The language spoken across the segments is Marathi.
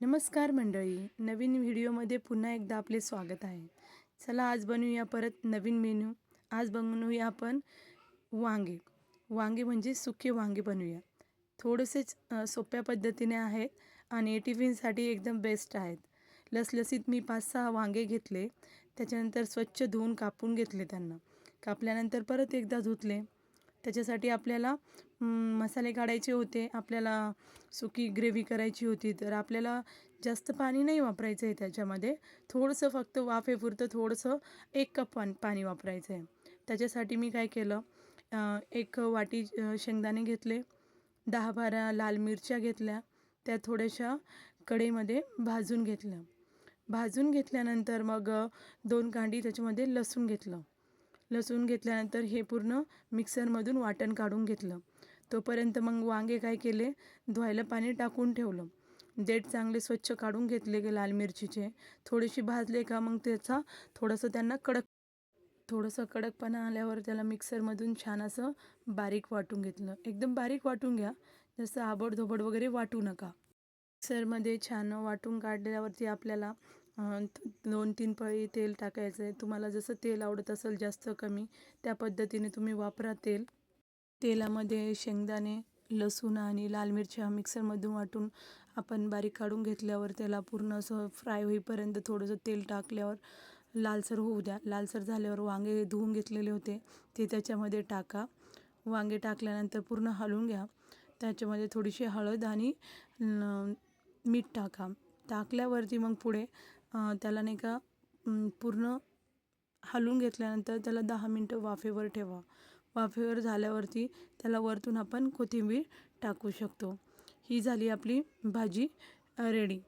नमस्कार मंडळी नवीन व्हिडिओमध्ये पुन्हा एकदा आपले स्वागत आहे. चला आज बनवूया परत नवीन मेन्यू आज बनवूया आपण वांगे. वांगे म्हणजे सुके वांगे बनवूया. थोडेसेच सोप्या पद्धतीने आहेत आणि टिफिनसाठी एकदम बेस्ट आहेत. लसलसीत मी पाच सहा वांगे घेतले. त्याच्यानंतर स्वच्छ धुवून कापून घेतले त्यांना. कापल्यानंतर परत एकदा धुतले. त्याच्यासाठी आपल्याला मसाले काढायचे होते. आपल्याला सुकी ग्रेव्ही करायची होती. तर आपल्याला जास्त पाणी नाही वापरायचं आहे त्याच्यामध्ये. थोडंसं फक्त वाफेपुरतं थोडंसं एक कप पान पाणी वापरायचं आहे त्याच्यासाठी मी काय केलं एक वाटी शेंगदाणे घेतले दहा बारा लाल मिरच्या घेतल्या त्या थोड्याशा कढईमध्ये भाजून घेतल्या. भाजून घेतल्यानंतर मग दोन कांडी त्याच्यामध्ये लसूण घेतलं. लसूण घेतल्यानंतर हे पूर्ण मिक्सरमधून वाटण काढून घेतलं. तोपर्यंत मग वांगे काय केले? धुवायला पाणी टाकून ठेवलं. देठ चांगले स्वच्छ काढून घेतले गे लाल मिरचीचे. थोडेसे भाजले का मग त्याचा थोडंसं त्यांना कडक थोडंसं कडकपणा आल्यावर त्याला मिक्सरमधून छान असं बारीक वाटून घेतलं. एकदम बारीक वाटून घ्या. जसं आबडधोबड वगैरे वाटू नका. मिक्सरमध्ये छान वाटून काढल्यावरती आपल्याला दोन तीन पळी तेल टाकायचं आहे तुम्हाला जसं तेल आवडत असेल जास्त कमी त्या पद्धतीने तुम्ही वापरा तेल. तेलामध्ये शेंगदाणे लसूण आणि लाल मिरच्या मिक्सरमधून वाटून आपण बारीक काढून घेतल्यावर त्याला पूर्ण असं फ्राय होईपर्यंत थोडंसं तेल टाकल्यावर लालसर होऊ द्या. लालसर झाल्यावर वांगे धुवून घेतलेले होते ते त्याच्यामध्ये टाका. वांगे टाकल्यानंतर पूर्ण हलवून घ्या. त्याच्यामध्ये थोडीशी हळद आणि मीठ टाका. टाकल्यावरती मग पुढे त्याला नाही का पूर्ण हलवून घेतल्यानंतर त्याला दहा मिनटं वाफेवर ठेवा. वाफेवर झाल्यावरती त्याला वरतून आपण कोथिंबीर टाकू शकतो. ही झाली आपली भाजी रेडी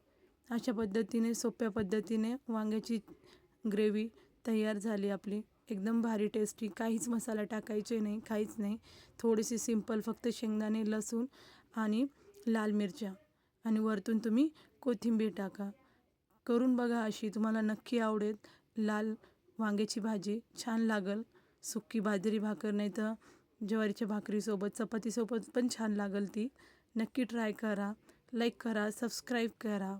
अशा पद्धतीने सोप्या पद्धतीने वांग्याची ग्रेव्ही तयार झाली आपली. एकदम भारी टेस्टी काहीच मसाला टाकायचे नाही काहीच नाही. थोडीशी सिंपल फक्त शेंगदाणे लसूण आणि लाल मिरच्या. आणि वरतून तुम्ही कोथिंबीर टाका. करून बघा अशी तुम्हाला नक्की आवडेल. लाल वांग्याची भाजी छान लागल. सुक्की बाजरी भाकर नाही तर ज्वारीच्या भाकरीसोबत चपातीसोबत पण छान लागेल ती. नक्की ट्राय करा लाईक करा सबस्क्राईब करा.